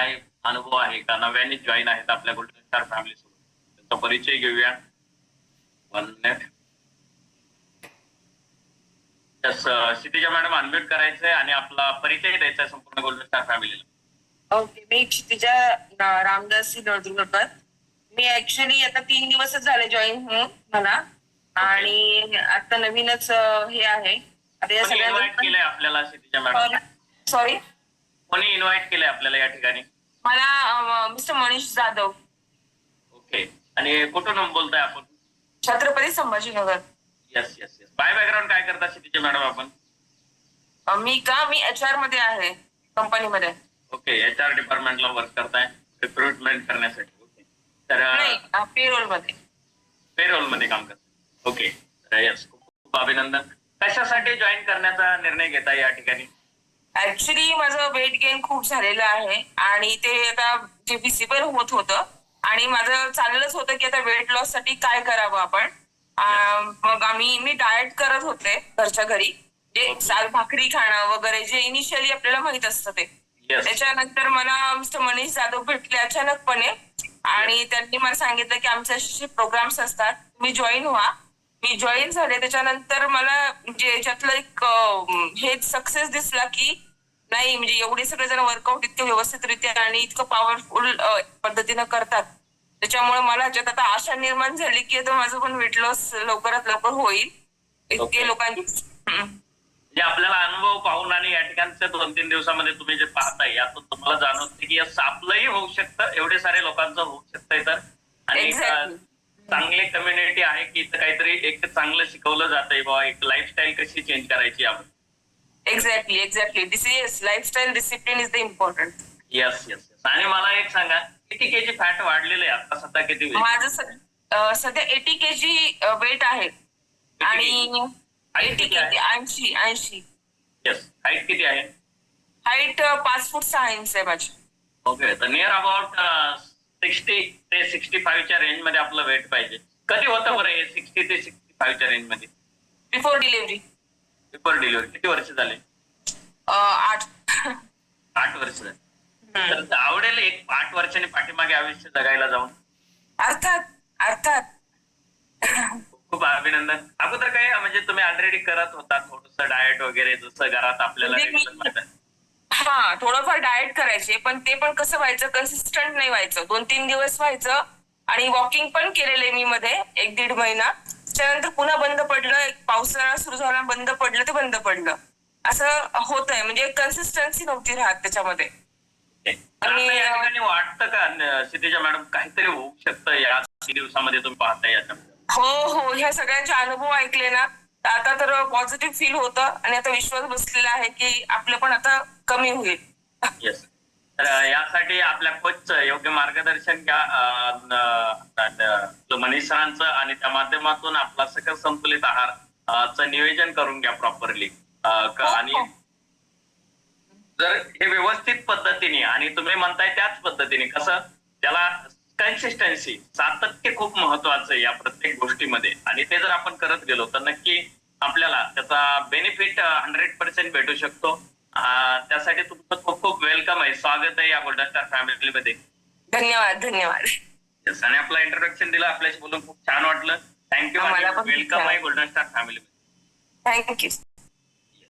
काही अनुभव आहे का? नव्याने जॉईन आहेत आपल्या गोल्डन स्टार फॅमिली सोबत. त्यांचा परिचय घेऊया. वन क्षितिजा मॅडम अनम्यूट करायचंय आणि आपला परिचय द्यायचा संपूर्ण गोल्डन स्टार फॅमिलीला ओके मी क्षितिजा रामदास नळदुर्गकर. मी ऍक्च्युली आता तीन दिवसच झाले जॉईन होऊन मला. आणि आता नवीनच हे आहे. आता या सगळ्या आपल्याला क्षितिजा मॅडम सॉरी कोणी इन्व्हाइट केलंय आपल्याला या ठिकाणी? मला मिस्टर मनीष जाधव. ओके. आणि कुठून बोलताय आपण? Chhatrapati Sambhajinagar. Yes yes yes by background काय करता क्षितिजा मॅडम आपण? मी का? मी एच आरमध्ये आहे कंपनीमध्ये. ओके एच आर डिपार्टमेंटला वर्क करताय रिक्रुटमेंट करण्यासाठी. ओके. तर पेरोलमध्ये. पेरोलमध्ये काम करता ओके. येस खूप खूप अभिनंदन. कशासाठी जॉईन करण्याचा निर्णय घेता या ठिकाणी? ऍक्च्युली माझं वेट गेन खूप झालेलं आहे. आणि ते आता जे विसिबल होत होतं. आणि माझं चाललंच होतं की आता वेट लॉससाठी काय करावं आपण. मग आम्ही मी डाएट करत होते घरच्या घरी. जे. साल भाकरी खाणं वगैरे जे इनिशियली आपल्याला माहीत असतं ते. त्याच्यानंतर मला मिस्टर मनीष जाधव भेटले अचानकपणे. आणि त्यांनी मला सांगितलं की आमचे असे प्रोग्राम्स असतात. तुम्ही जॉईन व्हा. मी जॉईन झाले त्याच्यानंतर मला म्हणजे याच्यातलं एक हे सक्सेस दिसला की नाही म्हणजे एवढे सगळे जण वर्कआउट इतकं व्यवस्थितरित्या आणि इतकं पॉवरफुल पद्धतीनं करतात त्याच्यामुळे मला ह्याच्यात आता आशा निर्माण झाली की आता माझं पण वेट लॉस लवकरात लवकर होईल. इतके लोकांनी. म्हणजे आपल्याला अनुभव पाहून आणि या ठिकाणच्या दोन तीन दिवसामध्ये तुम्ही जे पाहताय यातून तुम्हाला जाणवते की यस आपलंही होऊ शकतं एवढे सारे लोकांचं होऊ शकतंय तर आणि. चांगली कम्युनिटी आहे की इथं काहीतरी एक चांगलं शिकवलं जातंय बाबा एक लाईफस्टाईल कशी चेंज करायची आपण. Exactly exactly this is lifestyle discipline is the important yes yes आणि मला एक सांगा किती केजी फॅट वाढलेलं आहे आता सध्या किती? माझं सध्या एटी के जी वेट आहे. आणि एटी किती के आहे? जी ऐंशी ऐंशी. येस हाईट किती आहे? हाईट पाच फूट सहा इंच आहे माझी. ओके तर नियर अबाउट सिक्स्टी ते सिक्स्टी फाईव्हच्या रेंजमध्ये आपलं वेट पाहिजे. कधी होतं बरं हे सिक्स्टी ते सिक्स्टी फाईव्हच्या रेंजमध्ये? बिफोर डिलिव्हरी बिफोर डिलिव्हरी किती वर्ष झाले? आठ. आठ वर्ष झाले. तर आवडेल एक आठ वर्षांनी पाठीमागे आयुष्य जगायला जाऊन? अर्थात अर्थात. खूप खूप अभिनंदन. अगोदर काय म्हणजे तुम्ही ऑलरेडी करत होता थोडस डाएट वगैरे जसं घरात आपल्याला म्हणजे मी- regular माहिती आहे. हा थोडंफार डाएट करायचे पण ते पण कसं व्हायचं कन्सिस्टंट नाही व्हायचं. दोन तीन दिवस व्हायचं आणि वॉकिंग पण केलेलं आहे मी मध्ये एक दीड महिना. त्याच्यानंतर पुन्हा बंद पडलं एक पावसाळा सुरू झाला बंद पडलं ते बंद पडलं. असं होत आहे म्हणजे कन्सिस्टन्सी नव्हती राहत त्याच्यामध्ये. आणि, वाटतं का क्षितिजा मॅडम काहीतरी होऊ शकतं या दिवसामध्ये तुम्ही पाहताय हो हो ह्या सगळ्यांचे अनुभव ऐकले ना तर आता तर पॉझिटिव्ह फील होतं आणि आता विश्वास बसलेला आहे की आपलं पण आता कमी होईल. येस तर यासाठी आपल्या कोचचं योग्य मार्गदर्शन घ्या अं, न- न- मनीष सरांचं आणि त्या माध्यमातून आपला सकल संतुलित आहार चं नियोजन करून घ्या प्रॉपरली आणि जर हे व्यवस्थित पद्धतीने आणि तुम्ही म्हणताय त्याच पद्धतीने कसं? त्याला कन्सिस्टन्सी सातत्य खूप महत्वाचं आहे या प्रत्येक गोष्टीमध्ये. आणि ते जर आपण करत गेलो तर नक्की आपल्याला त्याचा बेनिफिट हंड्रेड पर्सेंट भेटू शकतो. त्यासाठी तुमचं खूप खूप वेलकम आहे. स्वागत आहे या गोल्डन स्टार फॅमिलीमध्ये. धन्यवाद धन्यवाद. आणि आपलं इंट्रोडक्शन दिलं आपल्याशी बोलून खूप छान वाटलं. Thank you welcome. आहे golden star family thank you